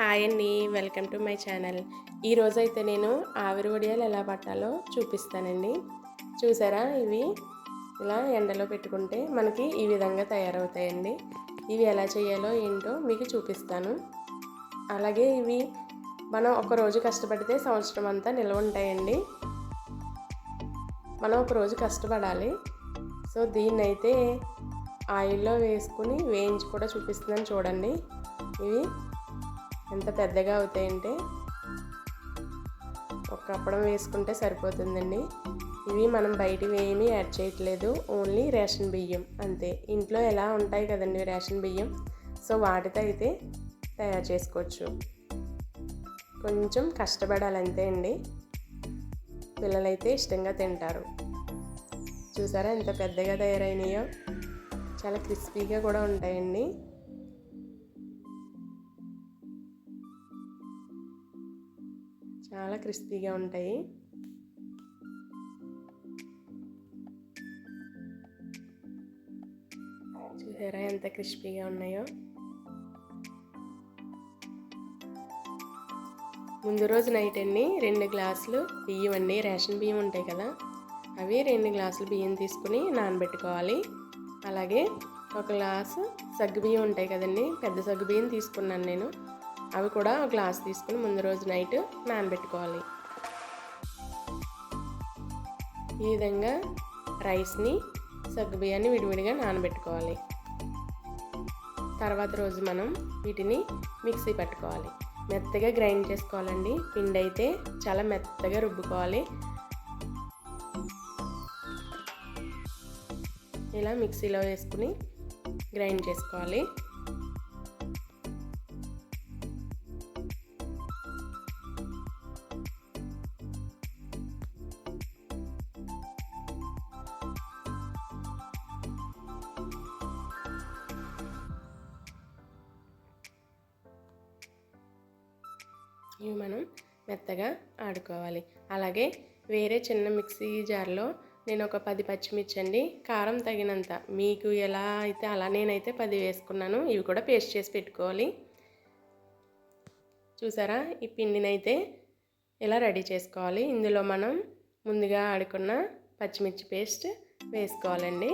Hi అండి welcome to my channel. ఈరోజు అయితే నేను ఆవిరి వడియాలు ఎలా పట్టాలో చూపిస్తానండి. చూసారా ఇవి? ఇలా ఎండలో పెట్టుకుంటే మనకి ఈ విధంగా తయారవుతాయండి. ఇవి ఎలా చేయాలో ఏంటో మీకు చూపిస్తాను. అలాగే ఇవి మనం ఒక రోజు కష్టపడితే సంవత్సరం అంతా నిల్వ ఉంటాయండి. మనం ఒక రోజు కష్టపడాలి. సో దీన్ని అయితే ఆయిల్లో వేసుకుని వేయించి కూడా చూపిస్తున్నాను చూడండి. ఇవి ఎంత పెద్దగా అవుతాయంటే ఒక అప్పడం వేసుకుంటే సరిపోతుందండి. ఇవి మనం బయటవి ఏమీ యాడ్ చేయట్లేదు. ఓన్లీ రేషన్ బియ్యం అంతే. ఇంట్లో ఎలా ఉంటాయి కదండి రేషన్ బియ్యం? సో వాటితో అయితే తయారు చేసుకోవచ్చు. కొంచెం కష్టపడాలి అంతే అండి. పిల్లలైతే ఇష్టంగా తింటారు. చూసారా ఎంత పెద్దగా తయారైనాయో? చాలా క్రిస్పీగా కూడా ఉంటాయండి. చాలా క్రిస్పీగా ఉంటాయి. చూసారా ఎంత క్రిస్పీగా ఉన్నాయో? ముందు రోజు నైట్ అండి రెండు గ్లాసులు బియ్యం అండి. రేషన్ బియ్యం ఉంటాయి కదా అవి రెండు గ్లాసులు బియ్యం తీసుకుని నానబెట్టుకోవాలి. అలాగే ఒక గ్లాసు సగ్గు బియ్యం ఉంటాయి కదండి పెద్ద సగ్గు బియ్యం తీసుకున్నాను నేను. అవి కూడా ఒక గ్లాస్ తీసుకుని ముందు రోజు నైట్ నానబెట్టుకోవాలి ఈ విధంగా రైస్ని సగ్గు బియ్యాన్ని విడివిడిగా నానబెట్టుకోవాలి తర్వాత రోజు మనం వీటిని మిక్సీ పట్టుకోవాలి. మెత్తగా గ్రైండ్ చేసుకోవాలండి. పిండి అయితే చాలా మెత్తగా రుబ్బుకోవాలి. ఇలా మిక్సీలో వేసుకుని గ్రైండ్ చేసుకోవాలి. ఇవి మనం మెత్తగా ఆడుకోవాలి. అలాగే వేరే చిన్న మిక్సీ జార్లో నేను ఒక పది పచ్చిమిర్చి అండి కారం తగినంత. మీకు ఎలా అయితే అలా నేనైతే పది వేసుకున్నాను ఇవి కూడా పేస్ట్ చేసి పెట్టుకోవాలి. చూసారా? ఈ పిండినైతే ఇలా రెడీ చేసుకోవాలి? ఇందులో మనం ముందుగా ఆడుకున్న పచ్చిమిర్చి పేస్ట్ వేసుకోవాలండి.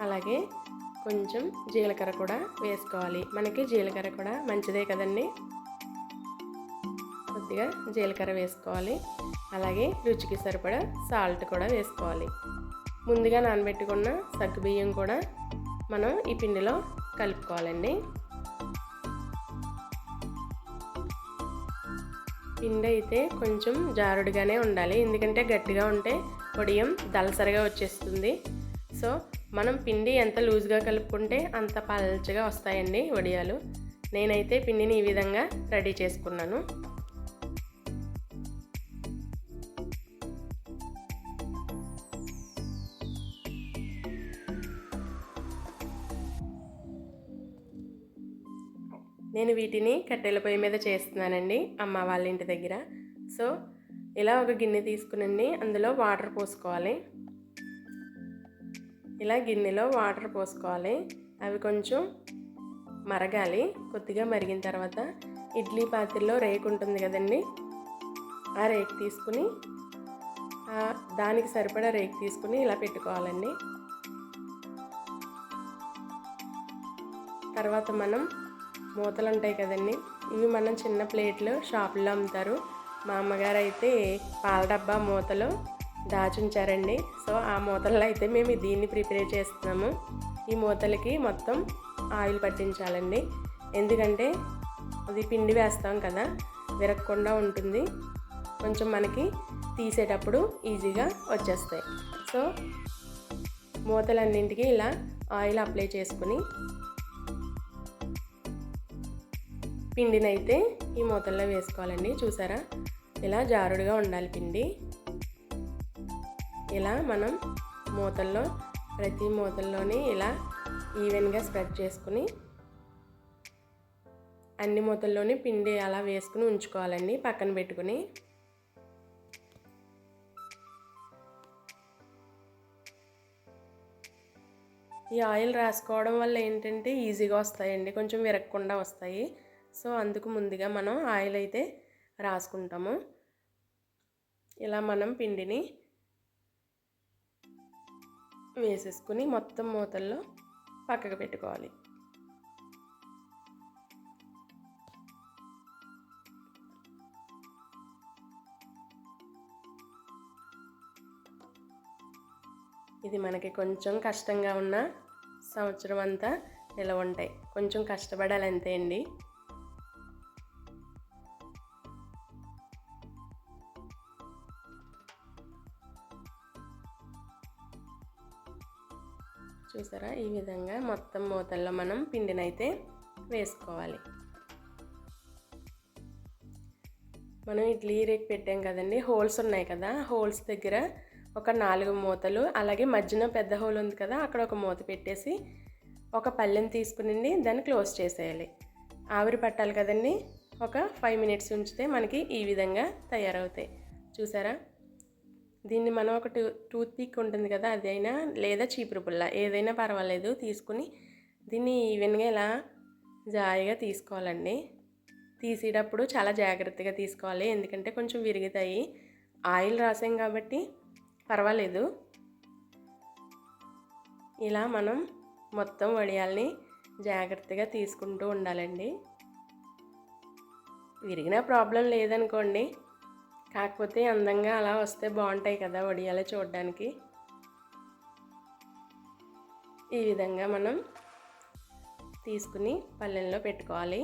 అలాగే కొంచెం జీలకర్ర కూడా వేసుకోవాలి. మనకి జీలకర్ర కూడా మంచిదే కదండి? కొద్దిగా జీలకర్ర వేసుకోవాలి. అలాగే రుచికి సరిపడా సాల్ట్ కూడా వేసుకోవాలి. ముందుగా నానబెట్టుకున్న సగ్గు బియ్యం కూడా మనం ఈ పిండిలో కలుపుకోవాలండి. పిండి అయితే కొంచెం జారుడుగానే ఉండాలి. ఎందుకంటే గట్టిగా ఉంటే పొడియం దలసరిగా వచ్చేస్తుంది. సో మనం పిండి ఎంత లూజ్గా కలుపుకుంటే అంత పల్చగా వస్తాయండి వడియాలు. నేనైతే పిండిని ఈ విధంగా రెడీ చేసుకున్నాను. నేను వీటిని కట్టెల పొయ్యి మీద చేస్తున్నానండి అమ్మ వాళ్ళ ఇంటి దగ్గర. సో ఇలా ఒక గిన్నె తీసుకునండి. అందులో వాటర్ పోసుకోవాలి. ఇలా గిన్నెలో వాటర్ పోసుకోవాలి. అవి కొంచెం మరగాలి. కొద్దిగా మరిగిన తర్వాత ఇడ్లీ పాత్రలో రేకు ఉంటుంది కదండి. ఆ రేకు తీసుకుని దానికి సరిపడా రేకు తీసుకుని ఇలా పెట్టుకోవాలండి. తర్వాత మనం మూతలు ఉంటాయి కదండి. ఇవి మనం చిన్న ప్లేట్లు షాపుల్లో అమ్ముతారు. మా అమ్మగారు అయితే పాల డబ్బా మూతలు దాచుంచారండి. సో ఆ మూతల్లో అయితే మేము దీన్ని ప్రిపేర్ చేస్తున్నాము. ఈ మూతలకి మొత్తం ఆయిల్ పట్టించాలండి. ఎందుకంటే అది పిండి వేస్తాం కదా విరగకుండా ఉంటుంది. కొంచెం మనకి తీసేటప్పుడు ఈజీగా వచ్చేస్తాయి. సో మూతలన్నింటికి ఇలా ఆయిల్ అప్లై చేసుకుని పిండినైతే ఈ మూతల్లో వేసుకోవాలండి. చూసారా? ఇలా జారుడుగా ఉండాలి పిండి. ఇలా మనం మూతల్లో ప్రతి మూతల్లోని ఇలా ఈవెన్గా స్ప్రెడ్ చేసుకుని అన్ని మూతల్లోని పిండి అలా వేసుకుని ఉంచుకోవాలండి పక్కన పెట్టుకుని. ఈ ఆయిల్ రాసుకోవడం వల్ల ఏంటంటే ఈజీగా వస్తాయండి కొంచెం విరగకుండా వస్తాయి. సో అందుకు ముందుగా మనం ఆయిల్ అయితే రాసుకుంటాము. ఇలా మనం పిండిని వేసేసుకుని మొత్తం మూతల్లో పక్కకు పెట్టుకోవాలి. ఇది మనకి కొంచెం కష్టంగా ఉన్న సంవత్సరం అంతా నిలవ ఉంటాయి? కొంచెం కష్టపడాలి అంతే అండి. చూసారా? ఈ విధంగా మొత్తం మూతల్లో మనం పిండినైతే వేసుకోవాలి. మనం ఇడ్లీ రేక్ పెట్టాం కదండి హోల్స్ ఉన్నాయి కదా హోల్స్ దగ్గర ఒక నాలుగు మూతలు అలాగే మధ్యన పెద్ద హోల్ ఉంది కదా అక్కడ ఒక మూత పెట్టేసి ఒక పల్లెని తీసుకుని దాన్ని క్లోజ్ చేసేయాలి. ఆవిరి పట్టాలి కదండి ఒక ఫైవ్ మినిట్స్ ఉంచితే మనకి ఈ విధంగా తయారవుతాయి. చూసారా? దీన్ని మనం ఒక టూ టూత్ పిక్ ఉంటుంది కదా అదైనా లేదా చీపురు పుల్ల ఏదైనా పర్వాలేదు తీసుకుని దీన్ని ఈవెన్గా ఇలా జాయిగా తీసుకోవాలండి. తీసేటప్పుడు చాలా జాగ్రత్తగా తీసుకోవాలి ఎందుకంటే కొంచెం విరుగుతాయి. ఆయిల్ రాసాం కాబట్టి పర్వాలేదు. ఇలా మనం మొత్తం వడియాల్ని జాగ్రత్తగా తీసుకుంటూ ఉండాలండి. విరిగిన ప్రాబ్లం లేదనుకోండి కాకపోతే అందంగా అలా వస్తే బాగుంటాయి కదా వడియాలు చూడడానికి. ఈ విధంగా మనం తీసుకుని పల్లెల్లో పెట్టుకోవాలి.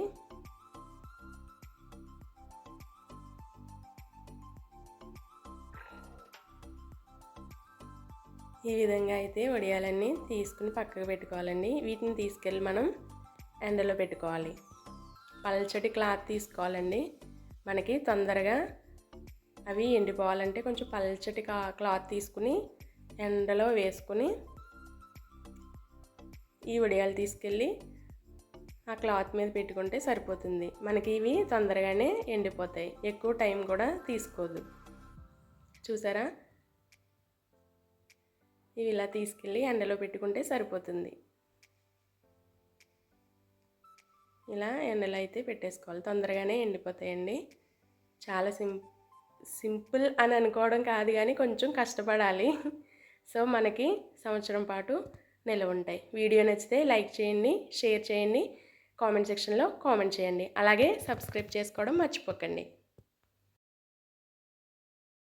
ఈ విధంగా అయితే వడియాలన్నీ తీసుకుని పక్కకు పెట్టుకోవాలండి. వీటిని తీసుకెళ్ళి మనం ఎండలో పెట్టుకోవాలి. పల్చటి క్లాత్ తీసుకోవాలండి. మనకి తొందరగా అవి ఎండిపోవాలంటే కొంచెం పల్చటి క్లాత్ తీసుకుని ఎండలో వేసుకుని ఈ వడియాలు తీసుకెళ్ళి ఆ క్లాత్ మీద పెట్టుకుంటే సరిపోతుంది. మనకి ఇవి తొందరగానే ఎండిపోతాయి. ఎక్కువ టైం కూడా తీసుకోదు. చూసారా? ఇవి ఇలా తీసుకెళ్ళి ఎండలో పెట్టుకుంటే సరిపోతుంది. ఇలా ఎండలో అయితే పెట్టేసుకోవాలి. తొందరగానే ఎండిపోతాయండి. చాలా సింపుల్ సింపుల్ అని అనుకోవడం కాదు కానీ కొంచెం కష్టపడాలి. సో మనకి సంవత్సరం పాటు నిలవ ఉంటాయి. వీడియో నచ్చితే లైక్ చేయండి షేర్ చేయండి కామెంట్ సెక్షన్లో కామెంట్ చేయండి. అలాగే సబ్స్క్రైబ్ చేసుకోవడం మర్చిపోకండి.